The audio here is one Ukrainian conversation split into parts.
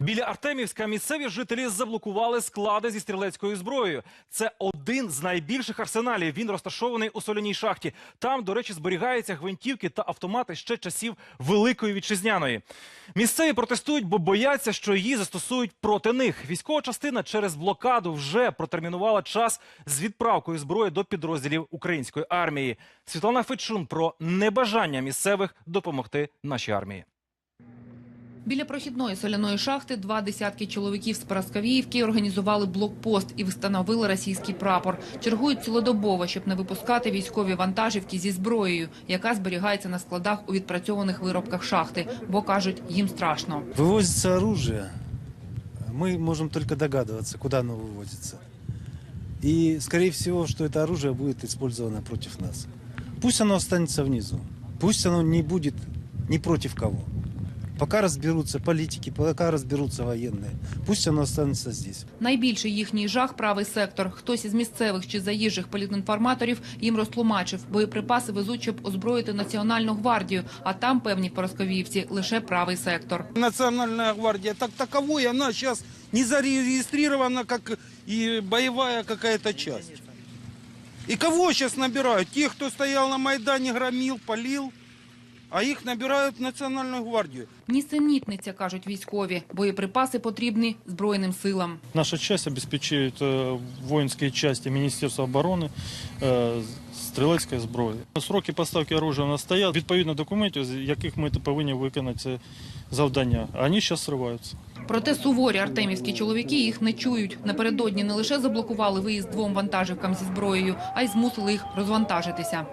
Біля Артемівська місцеві жителі заблокували склади зі стрілецькою зброєю. Це один з найбільших арсеналів. Він розташований у соляній шахті. Там, до речі, зберігаються гвинтівки та автомати ще часів Великої вітчизняної. Місцеві протестують, бо бояться, що її застосують проти них. Військова частина через блокаду вже протермінувала час з відправкою зброї до підрозділів української армії. Світлана Федчун про небажання місцевих допомогти нашій армії. Біля прохідної соляної шахти два десятки чоловіків з Параскавіївки організували блокпост і встановили російський прапор. Чергують цілодобово, щоб не випускати військові вантажівки зі зброєю, яка зберігається на складах у відпрацьованих виробках шахти, бо кажуть, їм страшно. Вывозится оружие. Мы можем только догадываться, куда оно вывозится. И, скорее всего, что это оружие будет использовано против нас. Пусть оно останется внизу. Пусть оно не будет ни против кого. Пока разберутся политики, пока разберутся военные. Пусть оно останется здесь. Найбільший їхній жах – правий сектор. Хтось із місцевих чи заїжджих політінформаторів їм розтлумачив. Боєприпаси везуть, щоб озброїти Національну гвардію, а там, певні поросковіївці, лише правий сектор. Национальная гвардия так таковой, она сейчас не зарегистрирована как и боевая какая-то часть. И кого сейчас набирают? Тех, кто стоял на Майдане, громил, полил, а их набирают в Национальную гвардию. Нісенітниця, кажуть військові. Боєприпаси потрібні Збройним силам. Наша часть обеспечивает э, воинские части Министерства обороны э, стрілецької зброї. Сроки поставки оружия у нас стоять. Відповідно документів, з яких ми повинні виконати це завдання. А вони зараз зриваються. Проте суворі артемівські чоловіки їх не чують. Напередодні не лише заблокували виїзд двом вантажівкам зі зброєю, а й змусили їх розвантажитися.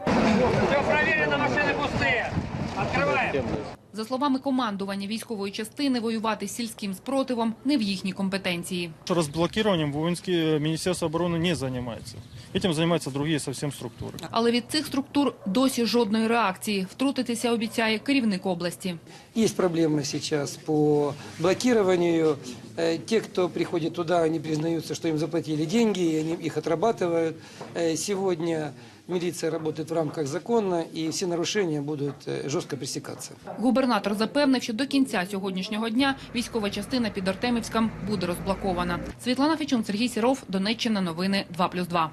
Все проверено, машины пустые. Открываем. За словами командування військової частини, воювати з сільським спротивом не в їхній компетенції. Розблокуванням воинские Министерство обороны не занимается. Этим занимаются другие совсем структуры. Але від цих структур досі жодної реакції. Втрутитися обіцяє керівник області. Есть проблемы сейчас по блокированию. Э, Те, кто приходит туда, они признаются, что им заплатили деньги, и они их отрабатывают. Э, Сегодня милиция работает в рамках закона, и все нарушения будут э, жестко пресекаться. Губернатор запевнив, що до кінця сьогоднішнього дня військова частина під Артемівськом буде розблокована. Світлана Фічун, Сергій Сіров, Донеччина, новини 2+,2.